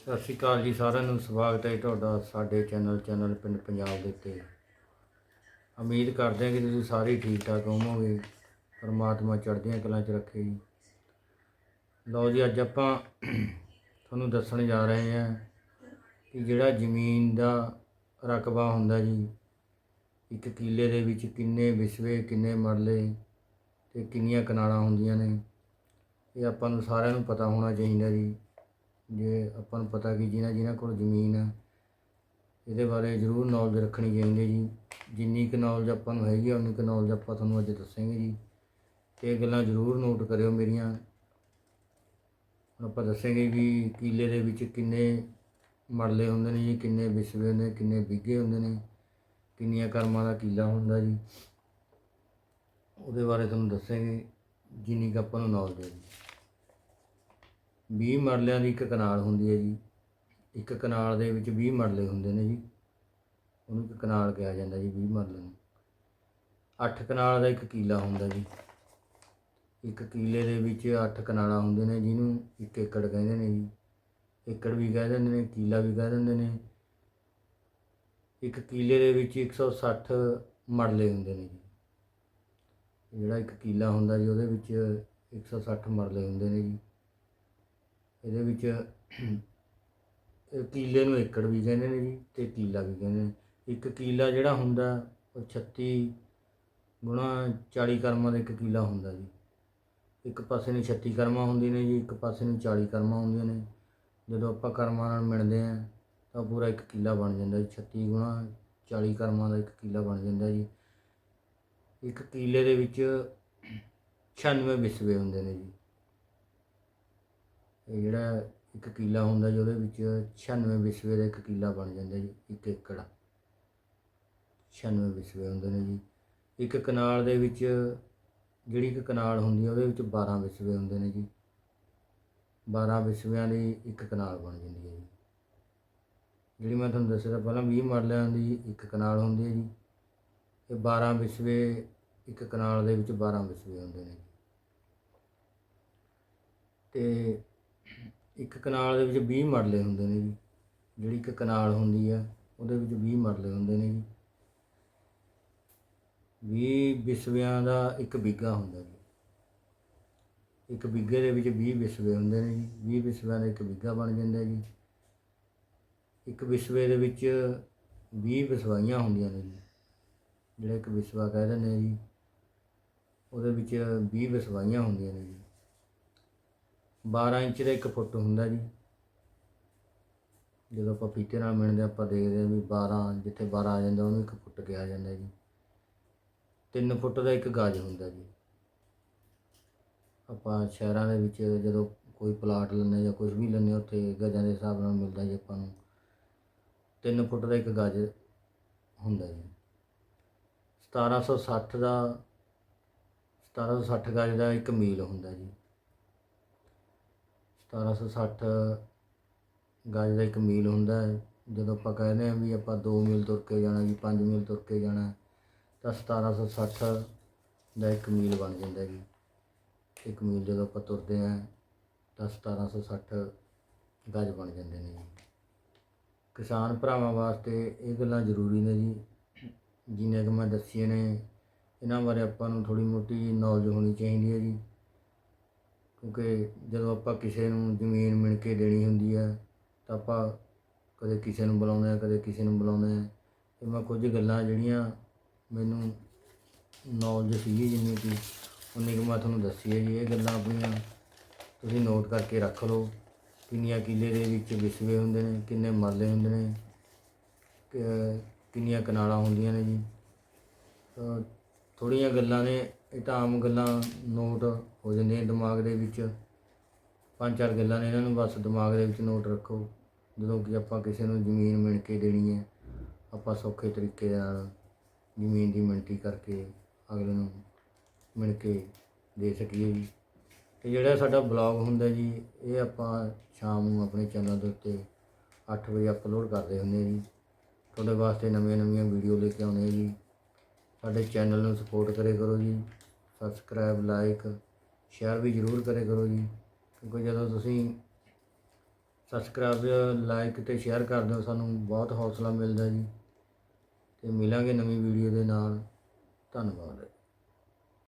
ਸਤਿ ਸ਼੍ਰੀ ਅਕਾਲ ਜੀ ਸਾਰਿਆਂ ਨੂੰ, ਸਵਾਗਤ ਹੈ ਤੁਹਾਡਾ ਸਾਡੇ ਚੈਨਲ ਚੈਨਲ ਪਿੰਡ ਪੰਜਾਬ ਦੇ ਉੱਤੇ। ਉਮੀਦ ਕਰਦੇ ਹਾਂ ਕਿ ਤੁਸੀਂ ਸਾਰੇ ਠੀਕ ਠਾਕ ਹੋਵੋਗੇ, ਪਰਮਾਤਮਾ ਚੜ੍ਹਦੀਆਂ ਕਲਾਂ 'ਚ ਰੱਖੇ ਜੀ। ਲਓ ਜੀ, ਅੱਜ ਆਪਾਂ ਤੁਹਾਨੂੰ ਦੱਸਣ ਜਾ ਰਹੇ ਹਾਂ ਕਿ ਜਿਹੜਾ ਜ਼ਮੀਨ ਦਾ ਰਕਬਾ ਹੁੰਦਾ ਜੀ, ਇੱਕ ਕਿੱਲੇ ਦੇ ਵਿੱਚ ਕਿੰਨੇ ਵਿਸਵੇ, ਕਿੰਨੇ ਮਰਲੇ ਤੇ ਕਿੰਨੀਆਂ ਕਨਾਲਾਂ ਹੁੰਦੀਆਂ ਨੇ, ਇਹ ਆਪਾਂ ਨੂੰ ਸਾਰਿਆਂ ਨੂੰ ਪਤਾ ਹੋਣਾ ਚਾਹੀਦਾ ਜੀ। ਜੇ ਆਪਾਂ ਨੂੰ ਪਤਾ ਕਿ ਜਿਨ੍ਹਾਂ ਜਿਨ੍ਹਾਂ ਕੋਲ ਜ਼ਮੀਨ ਆ, ਇਹਦੇ ਬਾਰੇ ਜ਼ਰੂਰ ਨੌਲੇਜ ਰੱਖਣੀ ਚਾਹੀਦੀ ਹੈ ਜੀ। ਜਿੰਨੀ ਕੁ ਨੌਲੇਜ ਆਪਾਂ ਨੂੰ ਹੈਗੀ ਆ, ਉਨੀ ਕੁ ਨੌਲੇਜ ਆਪਾਂ ਤੁਹਾਨੂੰ ਅੱਜ ਦੱਸਾਂਗੇ ਜੀ। ਤੇ ਇਹ ਗੱਲਾਂ ਜ਼ਰੂਰ ਨੋਟ ਕਰਿਓ ਮੇਰੀਆਂ। ਹੁਣ ਆਪਾਂ ਦੱਸਾਂਗੇ ਵੀ ਕਿੱਲੇ ਦੇ ਵਿੱਚ ਕਿੰਨੇ ਮਰਲੇ ਹੁੰਦੇ ਨੇ ਜੀ, ਕਿੰਨੇ ਵਿਸਵੇ ਹੁੰਦੇ ਨੇ, ਕਿੰਨੇ ਬਿੱਗੇ ਹੁੰਦੇ ਨੇ, ਕਿੰਨੀਆਂ ਕਰਮਾਂ ਦਾ ਕਿੱਲਾ ਹੁੰਦਾ ਜੀ। ਉਹਦੇ ਬਾਰੇ ਤੁਹਾਨੂੰ ਦੱਸਾਂਗੇ, ਜਿੰਨੀ ਕੁ ਆਪਾਂ ਨੂੰ ਨੌਲੇਜ ਹੈ 20 ਮਰਲਿਆਂ ਦੀ ਇੱਕ ਕਨਾਲ ਹੁੰਦੀ ਹੈ ਜੀ। ਇੱਕ ਕਨਾਲ ਦੇ ਵਿੱਚ 20 ਮਰਲੇ ਹੁੰਦੇ ਨੇ ਜੀ। ਉਹਨੂੰ ਇੱਕ ਕਨਾਲ ਕਿਹਾ ਜਾਂਦਾ ਜੀ 20 ਮਰਲੇ ਨੂੰ। 8 ਕਨਾਲ ਦਾ ਇੱਕ ਕੀਲਾ ਹੁੰਦਾ ਜੀ। ਇੱਕ ਕੀਲੇ ਦੇ ਵਿੱਚ 8 ਕਨਾਲਾਂ ਹੁੰਦੇ ਨੇ, ਜਿਹਨੂੰ ਇੱਕ ਏਕੜ ਕਹਿੰਦੇ ਨੇ ਜੀ। ਏਕੜ ਵੀ ਕਹਿ ਦਿੰਦੇ ਨੇ, ਕੀਲਾ ਵੀ ਕਹਿ ਦਿੰਦੇ ਨੇ। ਇੱਕ ਕੀਲੇ ਦੇ ਵਿੱਚ 160 ਮਰਲੇ ਹੁੰਦੇ ਨੇ ਜੀ। ਜਿਹੜਾ ਇੱਕ ਕੀਲਾ ਹੁੰਦਾ ਜੀ, ਉਹਦੇ ਵਿੱਚ 160 ਮਰਲੇ ਹੁੰਦੇ ਨੇ ਜੀ। ਇਹਦੇ ਵਿੱਚ ਇਹ ਕੀਲੇ ਨੂੰ ਏਕੜ ਵੀ ਕਹਿੰਦੇ ਨੇ ਜੀ ਤੇ ਕੀਲਾ ਵੀ ਕਹਿੰਦੇ ਨੇ। ਇੱਕ ਕੀਲਾ ਜਿਹੜਾ ਹੁੰਦਾ, ਉਹ 36 ਗੁਣਾ 40 ਕਰਮਾਂ ਦਾ ਇੱਕ ਕੀਲਾ ਹੁੰਦਾ ਜੀ। ਇੱਕ ਪਾਸੇ ਨੂੰ 36 ਕਰਮਾਂ ਹੁੰਦੀਆਂ ਨੇ ਜੀ, ਇੱਕ ਪਾਸੇ ਨੂੰ 40 ਕਰਮਾਂ ਹੁੰਦੀਆਂ ਨੇ। ਜਦੋਂ ਆਪਾਂ ਕਰਮਾਂ ਨਾਲ ਮਿਲਦੇ ਆ ਤਾਂ ਪੂਰਾ ਇੱਕ ਕੀਲਾ ਬਣ ਜਾਂਦਾ ਜੀ। 36 ਗੁਣਾ 40 ਕਰਮਾਂ ਦਾ ਇੱਕ ਕਿਲਾ ਬਣ ਜਾਂਦਾ ਜੀ। ਇੱਕ ਕਿਲੇ ਦੇ ਵਿੱਚ 96 ਵਿਸਵੇ ਹੁੰਦੇ ਨੇ ਜੀ। ਇਹ ਜਿਹੜਾ ਇੱਕ ਕੀਲਾ ਹੁੰਦਾ ਜੀ, ਉਹਦੇ ਵਿੱਚ 96 ਵਿਸਵੇ ਦਾ ਇੱਕ ਕਿਲਾ ਬਣ ਜਾਂਦਾ ਜੀ, ਇੱਕ ਏਕੜ। 96 ਵਿਸਵੇ ਹੁੰਦੇ ਨੇ ਜੀ। ਇੱਕ ਕਨਾਲ ਦੇ ਵਿੱਚ, ਜਿਹੜੀ ਇੱਕ ਕਨਾਲ ਹੁੰਦੀ ਹੈ ਉਹਦੇ ਵਿੱਚ 12 ਵਿਸਵੇ ਹੁੰਦੇ ਨੇ ਜੀ। 12 ਵਿਸਵਿਆਂ ਦੀ ਇੱਕ ਕਨਾਲ ਬਣ ਜਾਂਦੀ ਹੈ ਜੀ। ਜਿਹੜੀ ਮੈਂ ਤੁਹਾਨੂੰ ਦੱਸਿਆ ਤਾਂ ਪਹਿਲਾਂ 20 ਮਰਲਿਆਂ ਦੀ ਇੱਕ ਕਨਾਲ ਹੁੰਦੀ ਹੈ ਜੀ। ਇਹ 12 ਵਿਸਵੇ, ਇੱਕ ਕਨਾਲ ਦੇ ਵਿੱਚ 12 ਵਿਸਵੇ ਹੁੰਦੇ ਨੇ ਜੀ। ਤੇ ਇੱਕ ਕਨਾਲ ਦੇ ਵਿੱਚ 20 ਮਰਲੇ ਹੁੰਦੇ ਨੇ ਜੀ। ਜਿਹੜੀ ਇੱਕ ਕਨਾਲ ਹੁੰਦੀ ਆ, ਉਹਦੇ ਵਿੱਚ 20 ਮਰਲੇ ਹੁੰਦੇ ਨੇ ਜੀ। 20 ਵਿਸਵਿਆਂ ਦਾ ਇੱਕ ਬਿੱਗਾ ਹੁੰਦਾ ਜੀ। ਇੱਕ ਬਿੱਗੇ ਦੇ ਵਿੱਚ 20 ਵਿਸਵੇ ਹੁੰਦੇ ਨੇ ਜੀ। 20 ਵਿਸਵਿਆਂ ਦਾ ਇੱਕ ਬਿੱਗਾ ਬਣ ਜਾਂਦਾ ਜੀ। ਇੱਕ ਵਿਸਵੇ ਦੇ ਵਿੱਚ 20 ਵਿਸਵਾਈਆਂ ਹੁੰਦੀਆਂ ਨੇ ਜੀ। ਜਿਹੜਾ ਇੱਕ ਵਿਸਵਾ ਕਹਿ ਦਿੰਦੇ ਆ ਜੀ, ਉਹਦੇ ਵਿੱਚ 20 ਵਿਸਵਾਈਆਂ ਹੁੰਦੀਆਂ ਨੇ ਜੀ। 12 ਇੰਚ ਦਾ ਇੱਕ ਫੁੱਟ ਹੁੰਦਾ ਜੀ। ਜਦੋਂ ਆਪਾਂ ਫੀਤੇ ਨਾਲ ਮਿਣਦੇ ਆਪਾਂ ਦੇਖਦੇ ਹਾਂ ਵੀ 12 ਜਿੱਥੇ 12 ਆ ਜਾਂਦਾ, ਉਹਨੂੰ ਇੱਕ ਫੁੱਟ ਕਿਹਾ ਜਾਂਦਾ ਜੀ। 3 ਫੁੱਟ ਦਾ ਇੱਕ ਗਜ ਹੁੰਦਾ ਜੀ। ਆਪਾਂ ਸ਼ਹਿਰਾਂ ਦੇ ਵਿੱਚ ਜਦੋਂ ਕੋਈ ਪਲਾਟ ਲੈਂਦੇ ਜਾਂ ਕੁਝ ਵੀ ਲੈਂਦੇ ਉੱਥੇ ਗਜਾਂ ਦੇ ਹਿਸਾਬ ਨਾਲ ਮਿਲਦਾ ਜੀ ਆਪਾਂ ਨੂੰ। 3 ਫੁੱਟ ਦਾ ਇੱਕ ਗਜ ਹੁੰਦਾ ਜੀ। 1760 ਦਾ 1760 ਗਜ ਦਾ ਇੱਕ ਮੀਲ ਹੁੰਦਾ ਜੀ। 1760 ਗਜ ਦਾ ਇੱਕ ਮੀਲ ਹੁੰਦਾ ਹੈ। ਜਦੋਂ ਆਪਾਂ ਕਹਿੰਦੇ ਆ ਵੀ ਆਪਾਂ 2 ਮੀਲ ਤੁਰ ਕੇ ਜਾਣਾ ਜੀ 5 ਮੀਲ ਤੁਰ ਕੇ ਜਾਣਾ ਤਾਂ 1760 ਦਾ ਇੱਕ ਮੀਲ ਬਣ ਜਾਂਦਾ ਜੀ। ਇੱਕ ਮੀਲ ਜਦੋਂ ਆਪਾਂ ਤੁਰਦੇ ਆ ਤਾਂ 1760 ਗਜ ਬਣ ਜਾਂਦੇ ਨੇ ਜੀ। ਕਿਸਾਨ ਭਰਾਵਾਂ ਵਾਸਤੇ ਇਹ ਗੱਲਾਂ ਜ਼ਰੂਰੀ ਨੇ ਜੀ। ਜਿਵੇਂ ਕਿ ਮੈਂ ਦੱਸੀਆਂ ਨੇ, ਇਹਨਾਂ ਬਾਰੇ ਆਪਾਂ ਨੂੰ ਥੋੜੀ ਮੋਟੀ ਨੌਲੇਜ ਹੋਣੀ ਚਾਹੀਦੀ ਹੈ ਜੀ। ਕਿਉਂਕਿ ਜਦੋਂ ਆਪਾਂ ਕਿਸੇ ਨੂੰ ਜ਼ਮੀਨ ਮਿਣ ਕੇ ਦੇਣੀ ਹੁੰਦੀ ਹੈ ਤਾਂ ਆਪਾਂ ਕਦੇ ਕਿਸੇ ਨੂੰ ਬੁਲਾਉਂਦੇ ਆ, ਕਦੇ ਕਿਸੇ ਨੂੰ ਬੁਲਾਉਂਦੇ ਆ। ਤੇ ਮੈਂ ਕੁਝ ਗੱਲਾਂ ਜਿਹੜੀਆਂ ਮੈਨੂੰ ਨੌਲੇਜ ਸੀਗੀ ਜਿੰਨੀ ਕਿ, ਉਨੀ ਕੁ ਮੈਂ ਤੁਹਾਨੂੰ ਦੱਸੀ ਹੈ ਜੀ। ਇਹ ਗੱਲਾਂ ਆਪਣੀਆਂ ਤੁਸੀਂ ਨੋਟ ਕਰਕੇ ਰੱਖ ਲਓ, ਕਿੰਨੀਆਂ ਕਿੱਲੇ ਦੇ ਵਿੱਚ ਵਿਸਵੇ ਹੁੰਦੇ ਨੇ, ਕਿੰਨੇ ਮਰਲੇ ਹੁੰਦੇ ਨੇ, ਕਿ- ਕਿੰਨੀਆਂ ਕਨਾਲਾਂ ਹੁੰਦੀਆਂ ਨੇ ਜੀ। ਥੋੜ੍ਹੀਆਂ ਗੱਲਾਂ ਨੇ, ਇਹ ਤਾਂ ਆਮ ਗੱਲਾਂ ਨੋਟ ਹੋ ਜਾਂਦੀਆਂ ਦਿਮਾਗ ਦੇ ਵਿੱਚ। ਪੰਜ ਚਾਰ ਗੱਲਾਂ ਨੇ ਇਹਨਾਂ ਨੂੰ, ਬਸ ਦਿਮਾਗ ਦੇ ਵਿੱਚ ਨੋਟ ਰੱਖੋ। ਜਦੋਂ ਕਿ ਆਪਾਂ ਕਿਸੇ ਨੂੰ ਜ਼ਮੀਨ ਮਿਣ ਕੇ ਦੇਣੀ ਹੈ, ਆਪਾਂ ਸੌਖੇ ਤਰੀਕੇ ਨਾਲ ਜ਼ਮੀਨ ਦੀ ਮਿਣਤੀ ਕਰਕੇ ਅਗਲੇ ਨੂੰ ਮਿਣ ਕੇ ਦੇ ਸਕੀਏ ਜੀ। ਤੇ ਜਿਹੜਾ ਸਾਡਾ ਬਲੌਗ ਹੁੰਦਾ ਜੀ, ਇਹ ਆਪਾਂ ਸ਼ਾਮ ਨੂੰ ਆਪਣੇ ਚੈਨਲ ਦੇ ਉੱਤੇ 8 ਵਜੇ ਅਪਲੋਡ ਕਰਦੇ ਹੁੰਦੇ ਜੀ। ਤੁਹਾਡੇ ਵਾਸਤੇ ਨਵੀਆਂ ਨਵੀਆਂ ਵੀਡੀਓ ਲੈ ਕੇ ਆਉਂਦੇ ਹਾਂ ਜੀ। ਸਾਡੇ ਚੈਨਲ ਨੂੰ ਸਪੋਰਟ ਕਰੇ ਕਰੋ ਜੀ ਸਬਸਕ੍ਰਾਈਬ ਲਾਈਕ ਸ਼ੇਅਰ ਵੀ ਜ਼ਰੂਰ ਕਰੇ ਕਰੋ ਜੀ, ਕਿਉਂਕਿ ਜਦੋਂ ਤੁਸੀਂ ਸਬਸਕ੍ਰਾਈਬ ਲਾਈਕ ਤੇ ਸ਼ੇਅਰ ਕਰ ਦਿਓ, ਸਾਨੂੰ ਬਹੁਤ ਹੌਸਲਾ ਮਿਲਦਾ ਜੀ, ਤੇ ਮਿਲਾਂਗੇ ਨਵੀਂ ਵੀਡੀਓ ਦੇ ਨਾਲ, ਧੰਨਵਾਦ।